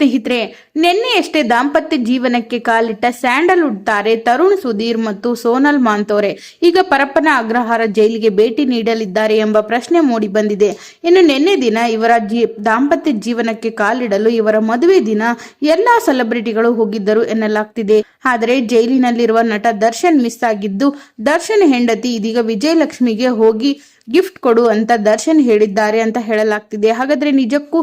ಸ್ನೇಹಿತರೆ, ನಿನ್ನೆಯಷ್ಟೇ ದಾಂಪತ್ಯ ಜೀವನಕ್ಕೆ ಕಾಲಿಟ್ಟ ಸ್ಯಾಂಡಲ್ವುಡ್ ತಾರೆ ತರುಣ್ ಸುಧೀರ್ ಮತ್ತು ಸೋನಲ್ ಮಾಂತೋರೆ. ಈಗ ಪರಪ್ಪನ ಅಗ್ರಹಾರ ಜೈಲಿಗೆ ಭೇಟಿ ನೀಡಲಿದ್ದಾರೆ ಎಂಬ ಪ್ರಶ್ನೆ ಮೂಡಿ ಬಂದಿದೆ. ಇನ್ನು ನಿನ್ನೆ ದಿನ ಇವರ ಜೀ, ದಾಂಪತ್ಯ ಜೀವನಕ್ಕೆ ಕಾಲಿಡಲು ಇವರ ಮದುವೆ ದಿನ ಎಲ್ಲಾ ಸೆಲೆಬ್ರಿಟಿಗಳು ಹೋಗಿದ್ದರು ಎನ್ನಲಾಗ್ತಿದೆ. ಆದರೆ ಜೈಲಿನಲ್ಲಿರುವ ನಟ ದರ್ಶನ್ ಮಿಸ್ ಆಗಿದ್ದು, ದರ್ಶನ್ ಹೆಂಡತಿ ಇದೀಗ ವಿಜಯಲಕ್ಷ್ಮಿಗೆ ಹೋಗಿ ಗಿಫ್ಟ್ ಕೊಡು ಅಂತ ದರ್ಶನ್ ಹೇಳಿದ್ದಾರೆ ಅಂತ ಹೇಳಲಾಗ್ತಿದೆ. ಹಾಗಾದ್ರೆ ನಿಜಕ್ಕೂ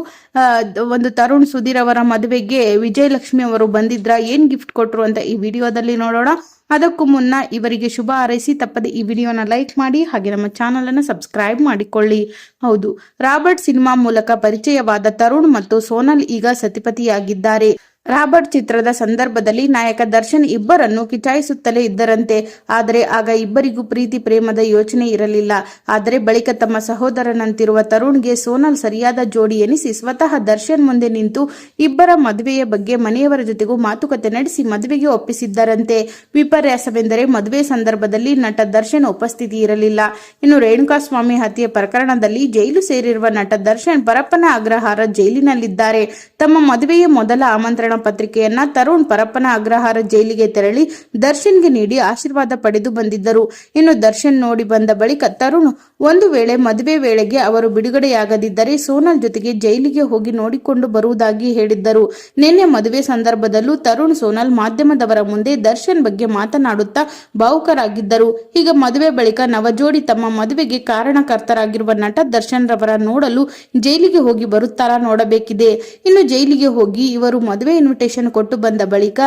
ಒಂದು ತರುಣ್ ಸುಧೀರ್ ಅವರ ಮದುವೆಗೆ ವಿಜಯಲಕ್ಷ್ಮಿ ಅವರು ಬಂದಿದ್ರ ಏನ್ ಗಿಫ್ಟ್ ಕೊಟ್ರು ಅಂತ ಈ ವಿಡಿಯೋದಲ್ಲಿ ನೋಡೋಣ. ಅದಕ್ಕೂ ಮುನ್ನ ಇವರಿಗೆ ಶುಭ ಹಾರೈಸಿ ತಪ್ಪದೆ ಈ ವಿಡಿಯೋನ ಲೈಕ್ ಮಾಡಿ ಹಾಗೆ ನಮ್ಮ ಚಾನಲ್ ಅನ್ನು ಸಬ್ಸ್ಕ್ರೈಬ್ ಮಾಡಿಕೊಳ್ಳಿ. ಹೌದು, ರಾಬರ್ಟ್ ಸಿನಿಮಾ ಮೂಲಕ ಪರಿಚಯವಾದ ತರುಣ್ ಮತ್ತು ಸೋನಲ್ ಈಗ ಸತಿಪತಿಯಾಗಿದ್ದಾರೆ. ರಾಬರ್ಟ್ ಚಿತ್ರದ ಸಂದರ್ಭದಲ್ಲಿ ನಾಯಕ ದರ್ಶನ್ ಇಬ್ಬರನ್ನು ಕಿಚಾಯಿಸುತ್ತಲೇ ಇದ್ದರಂತೆ. ಆದರೆ ಆಗ ಇಬ್ಬರಿಗೂ ಪ್ರೀತಿ, ಪ್ರೇಮದ ಯೋಚನೆ ಇರಲಿಲ್ಲ. ಆದರೆ ಬಳಿಕ ತಮ್ಮ ಸಹೋದರನಂತಿರುವ ತರುಣ್ಗೆ ಸೋನಲ್ ಸರಿಯಾದ ಜೋಡಿ ಎನಿಸಿ ಸ್ವತಃ ದರ್ಶನ್ ಮುಂದೆ ನಿಂತು ಇಬ್ಬರ ಮದುವೆಯ ಬಗ್ಗೆ ಮನೆಯವರ ಜೊತೆಗೂ ಮಾತುಕತೆ ನಡೆಸಿ ಮದುವೆಗೆ ಒಪ್ಪಿಸಿದ್ದರಂತೆ. ವಿಪರ್ಯಾಸವೆಂದರೆ ಮದುವೆ ಸಂದರ್ಭದಲ್ಲಿ ನಟ ದರ್ಶನ್ ಉಪಸ್ಥಿತಿ ಇರಲಿಲ್ಲ. ಇನ್ನು ರೇಣುಕಾಸ್ವಾಮಿ ಹತ್ಯೆ ಪ್ರಕರಣದಲ್ಲಿ ಜೈಲು ಸೇರಿರುವ ನಟ ದರ್ಶನ್ ಪರಪ್ಪನ ಅಗ್ರಹಾರ ಜೈಲಿನಲ್ಲಿದ್ದಾರೆ. ತಮ್ಮ ಮದುವೆಯ ಮೊದಲ ಆಮಂತ್ರಣ ಪತ್ರಿಕೆಯನ್ನ ತರುಣ್ ಪರಪ್ಪನ ಅಗ್ರಹಾರ ಜೈಲಿಗೆ ತೆರಳಿ ದರ್ಶನ್ಗೆ ನೀಡಿ ಆಶೀರ್ವಾದ ಪಡೆದು ಬಂದಿದ್ದರು. ಇನ್ನು ದರ್ಶನ್ ನೋಡಿ ಬಂದ ಬಳಿಕ ತರುಣ್ ಒಂದು ವೇಳೆ ಮದುವೆ ವೇಳೆಗೆ ಅವರು ಬಿಡುಗಡೆಯಾಗದಿದ್ದರೆ ಸೋನಲ್ ಜೊತೆಗೆ ಜೈಲಿಗೆ ಹೋಗಿ ನೋಡಿಕೊಂಡು ಬರುವುದಾಗಿ ಹೇಳಿದ್ದರು. ನಿನ್ನೆ ಮದುವೆ ಸಂದರ್ಭದಲ್ಲೂ ತರುಣ್ ಸೋನಲ್ ಮಾಧ್ಯಮದವರ ಮುಂದೆ ದರ್ಶನ್ ಬಗ್ಗೆ ಮಾತನಾಡುತ್ತಾ ಭಾವುಕರಾಗಿದ್ದರು. ಈಗ ಮದುವೆ ಬಳಿಕ ನವಜೋಡಿ ತಮ್ಮ ಮದುವೆಗೆ ಕಾರಣಕರ್ತರಾಗಿರುವ ನಟ ದರ್ಶನ್ ರವರ ನೋಡಲು ಜೈಲಿಗೆ ಹೋಗಿ ಬರುತ್ತಾರಾ ನೋಡಬೇಕಿದೆ. ಇನ್ನು ಜೈಲಿಗೆ ಹೋಗಿ ಇವರು ಮದುವೆ ಇನ್ವಿಟೇಷನ್ ಕೊಟ್ಟು ಬಂದ ಬಳಿಕ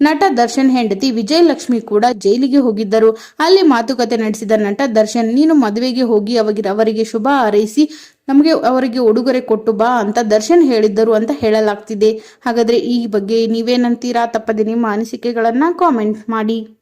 ನಟ ದರ್ಶನ್ ಹೆಂಡತಿ ವಿಜಯಲಕ್ಷ್ಮಿ ಕೂಡ ಜೈಲಿಗೆ ಹೋಗಿದ್ದರು. ಅಲ್ಲಿ ಮಾತುಕತೆ ನಡೆಸಿದ ನಟ ದರ್ಶನ್, ನೀನು ಮದುವೆಗೆ ಹೋಗಿ ಅವಾಗ, ಅವರಿಗೆ ಶುಭ ಹಾರೈಸಿ, ನಮಗೆ ಅವರಿಗೆ ಉಡುಗೊರೆ ಕೊಟ್ಟು ಬಾ ಅಂತ ದರ್ಶನ್ ಹೇಳಿದ್ದರು ಅಂತ ಹೇಳಲಾಗ್ತಿದೆ. ಹಾಗಾದ್ರೆ ಈ ಬಗ್ಗೆ ನೀವೇನಂತೀರಾ? ತಪ್ಪದೆ ನಿಮ್ಮ ಅನಿಸಿಕೆಗಳನ್ನ ಕಾಮೆಂಟ್ ಮಾಡಿ.